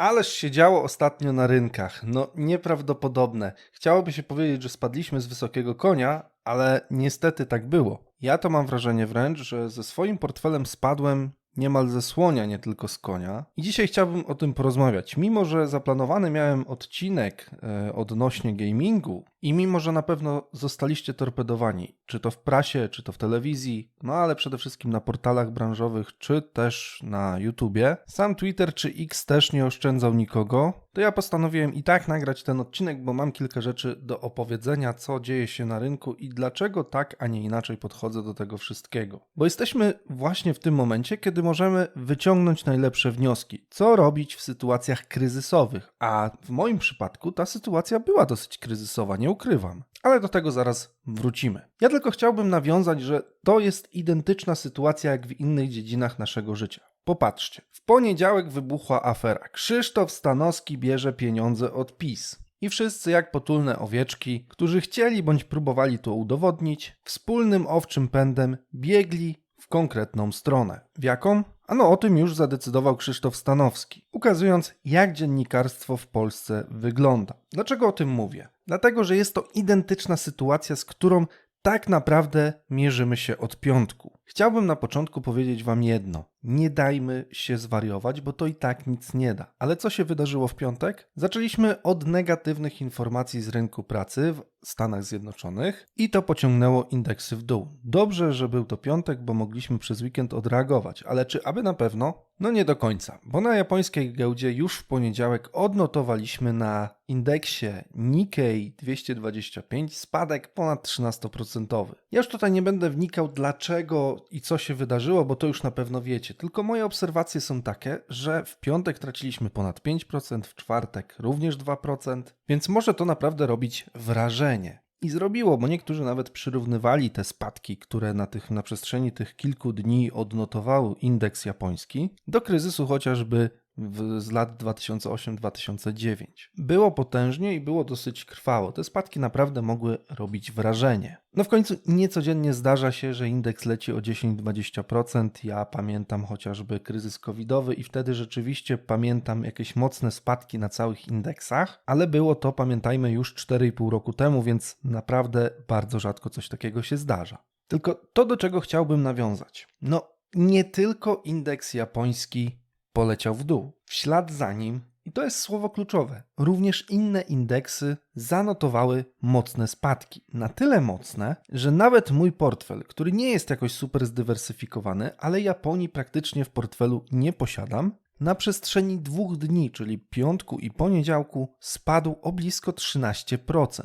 Ależ się działo ostatnio na rynkach. No nieprawdopodobne. Chciałoby się powiedzieć, że spadliśmy z wysokiego konia, ale niestety tak było. Ja to mam wrażenie wręcz, że ze swoim portfelem spadłem niemal ze słonia, nie tylko z konia. I dzisiaj chciałbym o tym porozmawiać. Mimo, że zaplanowany miałem odcinek e, odnośnie gamingu i mimo, że na pewno zostaliście torpedowani, czy to w prasie, czy to w telewizji, no ale przede wszystkim na portalach branżowych, czy też na YouTubie, sam Twitter czy X też nie oszczędzał nikogo, to ja postanowiłem i tak nagrać ten odcinek, bo mam kilka rzeczy do opowiedzenia, co dzieje się na rynku i dlaczego tak, a nie inaczej podchodzę do tego wszystkiego. Bo jesteśmy właśnie w tym momencie, kiedy możemy wyciągnąć najlepsze wnioski. Co robić w sytuacjach kryzysowych? A w moim przypadku ta sytuacja była dosyć kryzysowa, nie ukrywam. Ale do tego zaraz wrócimy. Ja tylko chciałbym nawiązać, że to jest identyczna sytuacja jak w innych dziedzinach naszego życia. Popatrzcie. W poniedziałek wybuchła afera. Krzysztof Stanowski bierze pieniądze od PiS. I wszyscy jak potulne owieczki, którzy chcieli bądź próbowali to udowodnić, wspólnym owczym pędem biegli w konkretną stronę. W jaką? Ano o tym już zadecydował Krzysztof Stanowski, ukazując jak dziennikarstwo w Polsce wygląda. Dlaczego o tym mówię? Dlatego, że jest to identyczna sytuacja, z którą tak naprawdę mierzymy się od piątku. Chciałbym na początku powiedzieć Wam jedno. Nie dajmy się zwariować, bo to i tak nic nie da. Ale co się wydarzyło w piątek? Zaczęliśmy od negatywnych informacji z rynku pracy w Stanach Zjednoczonych i to pociągnęło indeksy w dół. Dobrze, że był to piątek, bo mogliśmy przez weekend odreagować, ale czy aby na pewno? No nie do końca, bo na japońskiej giełdzie już w poniedziałek odnotowaliśmy na indeksie Nikkei 225 spadek ponad 13%. Ja już tutaj nie będę wnikał dlaczego i co się wydarzyło, bo to już na pewno wiecie. Tylko moje obserwacje są takie, że w piątek traciliśmy ponad 5%, w czwartek również 2%, więc może to naprawdę robić wrażenie. I zrobiło, bo niektórzy nawet przyrównywali te spadki, które na, tych, na przestrzeni tych kilku dni odnotował indeks japoński, do kryzysu chociażby w, z lat 2008-2009. Było potężnie i było dosyć krwawo. Te spadki naprawdę mogły robić wrażenie. No w końcu niecodziennie zdarza się, że indeks leci o 10-20%. Ja pamiętam chociażby kryzys covidowy i wtedy rzeczywiście pamiętam jakieś mocne spadki na całych indeksach, ale było to, pamiętajmy, już 4,5 roku temu, więc naprawdę bardzo rzadko coś takiego się zdarza. Tylko to, do czego chciałbym nawiązać. No, nie tylko indeks japoński poleciał w dół. W ślad za nim, i to jest słowo kluczowe, również inne indeksy zanotowały mocne spadki. Na tyle mocne, że nawet mój portfel, który nie jest jakoś super zdywersyfikowany, ale Japonii praktycznie w portfelu nie posiadam, na przestrzeni dwóch dni, czyli piątku i poniedziałku, spadł o blisko 13%.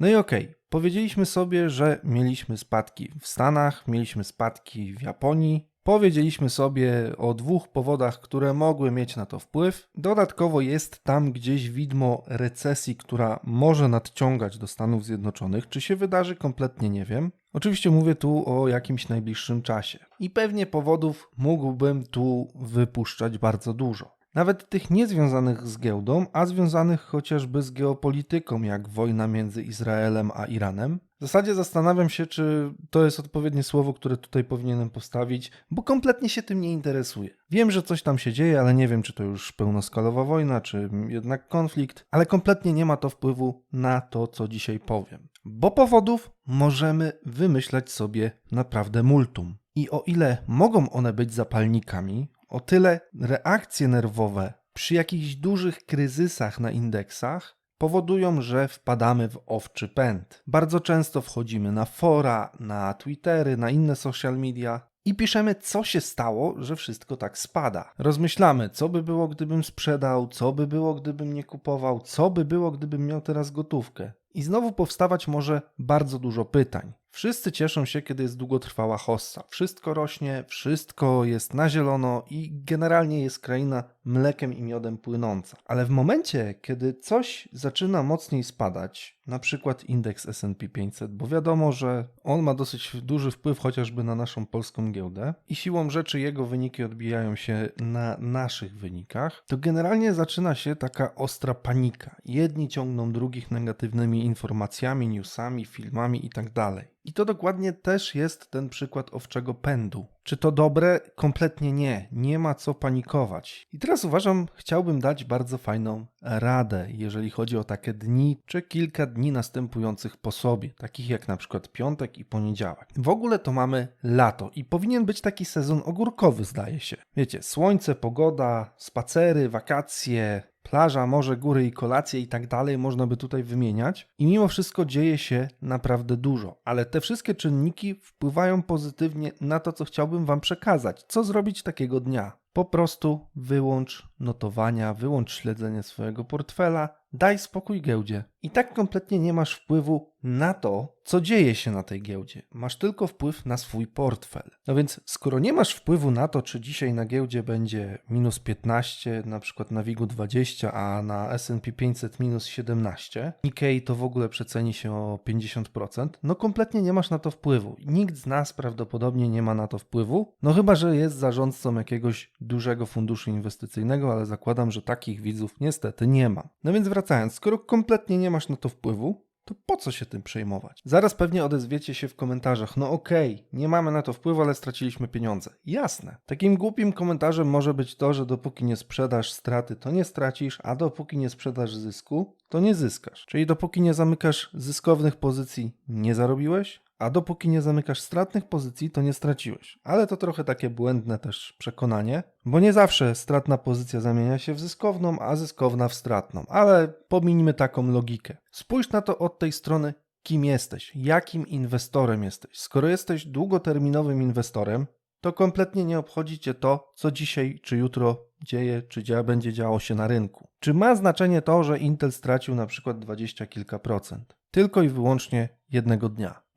No i okej, okay, powiedzieliśmy sobie, że mieliśmy spadki w Stanach, mieliśmy spadki w Japonii, Powiedzieliśmy sobie o dwóch powodach, które mogły mieć na to wpływ. Dodatkowo jest tam gdzieś widmo recesji, która może nadciągać do Stanów Zjednoczonych. Czy się wydarzy, kompletnie nie wiem. Oczywiście mówię tu o jakimś najbliższym czasie. I pewnie powodów mógłbym tu wypuszczać bardzo dużo. Nawet tych niezwiązanych z giełdą, a związanych chociażby z geopolityką, jak wojna między Izraelem a Iranem. W zasadzie zastanawiam się, czy to jest odpowiednie słowo, które tutaj powinienem postawić, bo kompletnie się tym nie interesuję. Wiem, że coś tam się dzieje, ale nie wiem, czy to już pełnoskalowa wojna, czy jednak konflikt, ale kompletnie nie ma to wpływu na to, co dzisiaj powiem. Bo powodów możemy wymyślać sobie naprawdę multum. I o ile mogą one być zapalnikami, o tyle reakcje nerwowe przy jakichś dużych kryzysach na indeksach powodują, że wpadamy w owczy pęd. Bardzo często wchodzimy na fora, na Twittery, na inne social media i piszemy, co się stało, że wszystko tak spada. Rozmyślamy, co by było, gdybym sprzedał, co by było, gdybym nie kupował, co by było, gdybym miał teraz gotówkę. I znowu powstawać może bardzo dużo pytań. Wszyscy cieszą się, kiedy jest długotrwała hossa. Wszystko rośnie, wszystko jest na zielono i generalnie jest kraina mlekiem i miodem płynąca. Ale w momencie, kiedy coś zaczyna mocniej spadać, na przykład indeks S&P 500, bo wiadomo, że on ma dosyć duży wpływ chociażby na naszą polską giełdę i siłą rzeczy jego wyniki odbijają się na naszych wynikach, to generalnie zaczyna się taka ostra panika. Jedni ciągną drugich negatywnymi informacjami, newsami, filmami itd. I to dokładnie też jest ten przykład owczego pędu. Czy to dobre? Kompletnie nie. Nie ma co panikować. I teraz uważam, chciałbym dać bardzo fajną radę, jeżeli chodzi o takie dni czy kilka dni następujących po sobie, takich jak na przykład piątek i poniedziałek. W ogóle to mamy lato i powinien być taki sezon ogórkowy, zdaje się. Wiecie, słońce, pogoda, spacery, wakacje, plaża, morze, góry i kolacje i tak dalej można by tutaj wymieniać. I mimo wszystko dzieje się naprawdę dużo, ale te wszystkie czynniki wpływają pozytywnie na to, co chciałbym Wam przekazać. Co zrobić takiego dnia? Po prostu wyłącz notowania, wyłącz śledzenie swojego portfela, daj spokój giełdzie. I tak kompletnie nie masz wpływu na to, co dzieje się na tej giełdzie. Masz tylko wpływ na swój portfel. No więc, skoro nie masz wpływu na to, czy dzisiaj na giełdzie będzie minus 15, na przykład na WIG 20, a na SP 500 minus 17, Nikkei to w ogóle przeceni się o 50%, no kompletnie nie masz na to wpływu. Nikt z nas prawdopodobnie nie ma na to wpływu, no chyba, że jest zarządcą jakiegoś dużego funduszu inwestycyjnego, ale zakładam, że takich widzów niestety nie ma. No więc wracając, skoro kompletnie nie masz na to wpływu, to po co się tym przejmować? Zaraz pewnie odezwiecie się w komentarzach, no okej, okay, nie mamy na to wpływu, ale straciliśmy pieniądze. Jasne. Takim głupim komentarzem może być to, że dopóki nie sprzedasz straty, to nie stracisz, a dopóki nie sprzedasz zysku, to nie zyskasz. Czyli dopóki nie zamykasz zyskownych pozycji, nie zarobiłeś, a dopóki nie zamykasz stratnych pozycji, to nie straciłeś. Ale to trochę takie błędne też przekonanie, bo nie zawsze stratna pozycja zamienia się w zyskowną, a zyskowna w stratną. Ale pomińmy taką logikę. Spójrz na to od tej strony, kim jesteś, jakim inwestorem jesteś. Skoro jesteś długoterminowym inwestorem, to kompletnie nie obchodzi cię to, co dzisiaj czy jutro dzieje, czy dzia będzie działo się na rynku. Czy ma znaczenie to, że Intel stracił na przykład 20 kilka procent? Tylko i wyłącznie jednego dnia.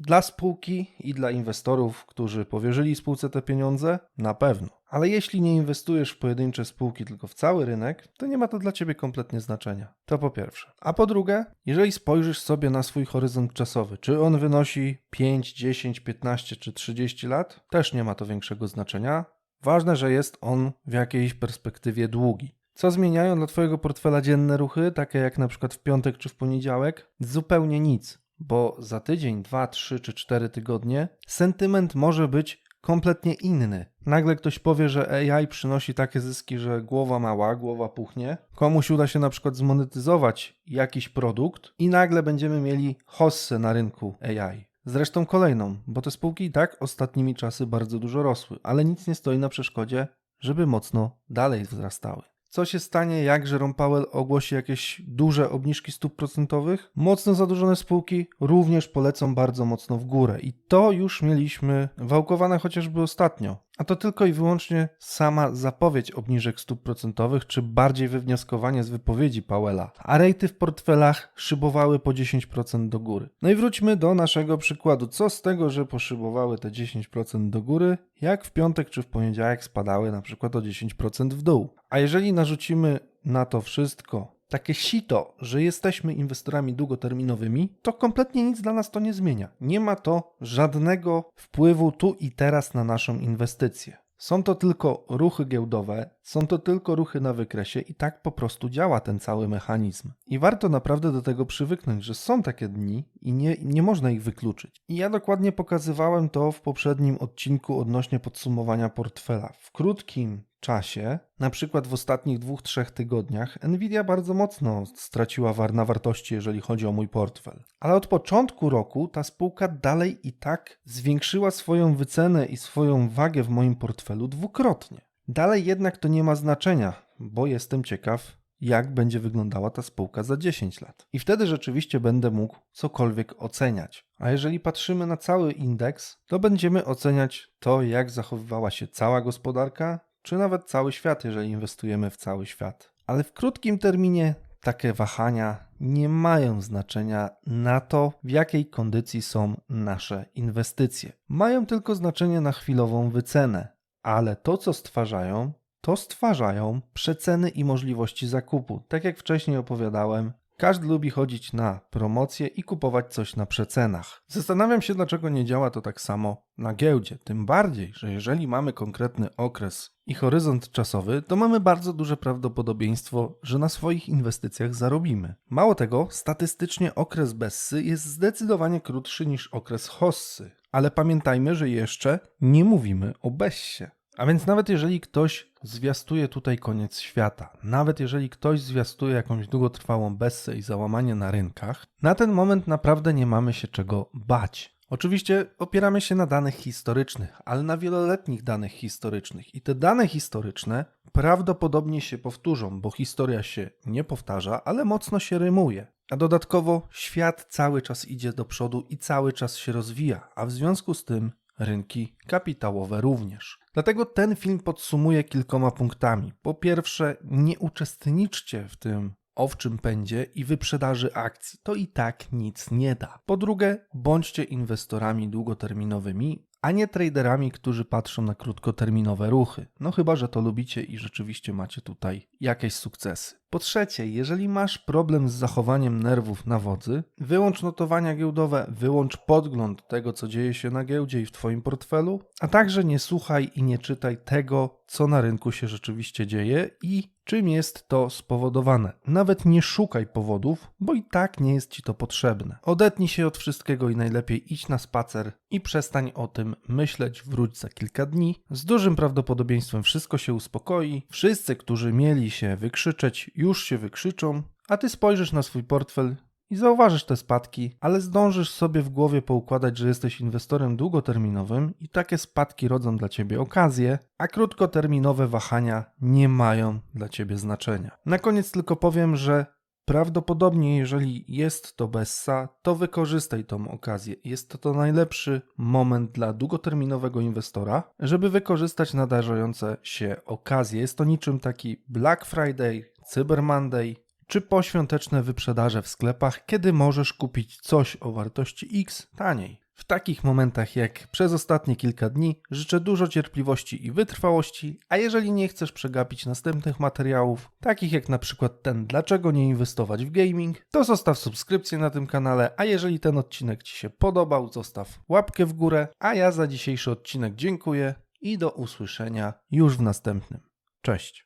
Dla spółki i dla inwestorów, którzy powierzyli spółce te pieniądze, na pewno. Ale jeśli nie inwestujesz w pojedyncze spółki, tylko w cały rynek, to nie ma to dla ciebie kompletnie znaczenia. To po pierwsze. A po drugie, jeżeli spojrzysz sobie na swój horyzont czasowy, czy on wynosi 5, 10, 15 czy 30 lat, też nie ma to większego znaczenia. Ważne, że jest on w jakiejś perspektywie długi. Co zmieniają dla Twojego portfela dzienne ruchy, takie jak na przykład w piątek czy w poniedziałek? Zupełnie nic bo za tydzień, dwa, trzy czy cztery tygodnie sentyment może być kompletnie inny. Nagle ktoś powie, że AI przynosi takie zyski, że głowa mała, głowa puchnie. Komuś uda się na przykład zmonetyzować jakiś produkt i nagle będziemy mieli hossę na rynku AI. Zresztą kolejną, bo te spółki i tak ostatnimi czasy bardzo dużo rosły, ale nic nie stoi na przeszkodzie, żeby mocno dalej wzrastały. Co się stanie, jak Jerome Powell ogłosi jakieś duże obniżki stóp procentowych? Mocno zadłużone spółki również polecą bardzo mocno w górę. I to już mieliśmy wałkowane chociażby ostatnio. A to tylko i wyłącznie sama zapowiedź obniżek stóp procentowych, czy bardziej wywnioskowanie z wypowiedzi Powella. A rejty w portfelach szybowały po 10% do góry. No i wróćmy do naszego przykładu. Co z tego, że poszybowały te 10% do góry, jak w piątek czy w poniedziałek spadały na przykład o 10% w dół. A jeżeli narzucimy na to wszystko takie sito, że jesteśmy inwestorami długoterminowymi, to kompletnie nic dla nas to nie zmienia. Nie ma to żadnego wpływu tu i teraz na naszą inwestycję. Są to tylko ruchy giełdowe, są to tylko ruchy na wykresie i tak po prostu działa ten cały mechanizm. I warto naprawdę do tego przywyknąć, że są takie dni i nie, nie można ich wykluczyć. I ja dokładnie pokazywałem to w poprzednim odcinku odnośnie podsumowania portfela. W krótkim czasie, na przykład w ostatnich dwóch, trzech tygodniach, Nvidia bardzo mocno straciła war na wartości, jeżeli chodzi o mój portfel. Ale od początku roku ta spółka dalej i tak zwiększyła swoją wycenę i swoją wagę w moim portfelu dwukrotnie. Dalej jednak to nie ma znaczenia, bo jestem ciekaw, jak będzie wyglądała ta spółka za 10 lat. I wtedy rzeczywiście będę mógł cokolwiek oceniać. A jeżeli patrzymy na cały indeks, to będziemy oceniać to, jak zachowywała się cała gospodarka, czy nawet cały świat, jeżeli inwestujemy w cały świat. Ale w krótkim terminie takie wahania nie mają znaczenia na to, w jakiej kondycji są nasze inwestycje. Mają tylko znaczenie na chwilową wycenę, ale to, co stwarzają, to stwarzają przeceny i możliwości zakupu. Tak jak wcześniej opowiadałem, Każdy lubi chodzić na promocje i kupować coś na przecenach. Zastanawiam się, dlaczego nie działa to tak samo na giełdzie. Tym bardziej, że jeżeli mamy konkretny okres i horyzont czasowy, to mamy bardzo duże prawdopodobieństwo, że na swoich inwestycjach zarobimy. Mało tego, statystycznie okres Bessy jest zdecydowanie krótszy niż okres Hossy. Ale pamiętajmy, że jeszcze nie mówimy o Bessie. A więc nawet jeżeli ktoś zwiastuje tutaj koniec świata, nawet jeżeli ktoś zwiastuje jakąś długotrwałą bessę i załamanie na rynkach, na ten moment naprawdę nie mamy się czego bać. Oczywiście opieramy się na danych historycznych, ale na wieloletnich danych historycznych. I te dane historyczne prawdopodobnie się powtórzą, bo historia się nie powtarza, ale mocno się rymuje. A dodatkowo świat cały czas idzie do przodu i cały czas się rozwija, a w związku z tym rynki kapitałowe również. Dlatego ten film podsumuje kilkoma punktami. Po pierwsze, nie uczestniczcie w tym owczym pędzie i wyprzedaży akcji. To i tak nic nie da. Po drugie, bądźcie inwestorami długoterminowymi, a nie traderami, którzy patrzą na krótkoterminowe ruchy. No chyba, że to lubicie i rzeczywiście macie tutaj jakieś sukcesy. Po trzecie, jeżeli masz problem z zachowaniem nerwów na wodzy, wyłącz notowania giełdowe, wyłącz podgląd tego, co dzieje się na giełdzie i w Twoim portfelu, a także nie słuchaj i nie czytaj tego, co na rynku się rzeczywiście dzieje i czym jest to spowodowane. Nawet nie szukaj powodów, bo i tak nie jest Ci to potrzebne. Odetnij się od wszystkiego i najlepiej idź na spacer i przestań o tym myśleć, wróć za kilka dni. Z dużym prawdopodobieństwem wszystko się uspokoi. Wszyscy, którzy mieli się wykrzyczeć, już się wykrzyczą, a ty spojrzysz na swój portfel i zauważysz te spadki, ale zdążysz sobie w głowie poukładać, że jesteś inwestorem długoterminowym i takie spadki rodzą dla ciebie okazję, a krótkoterminowe wahania nie mają dla ciebie znaczenia. Na koniec tylko powiem, że Prawdopodobnie, jeżeli jest to Bessa, to wykorzystaj tą okazję. Jest to, to najlepszy moment dla długoterminowego inwestora, żeby wykorzystać nadarzające się okazje. Jest to niczym taki Black Friday, Cyber Monday czy poświąteczne wyprzedaże w sklepach, kiedy możesz kupić coś o wartości X taniej. W takich momentach jak przez ostatnie kilka dni życzę dużo cierpliwości i wytrwałości, a jeżeli nie chcesz przegapić następnych materiałów, takich jak na przykład ten dlaczego nie inwestować w gaming, to zostaw subskrypcję na tym kanale, a jeżeli ten odcinek Ci się podobał, zostaw łapkę w górę, a ja za dzisiejszy odcinek dziękuję i do usłyszenia już w następnym. Cześć!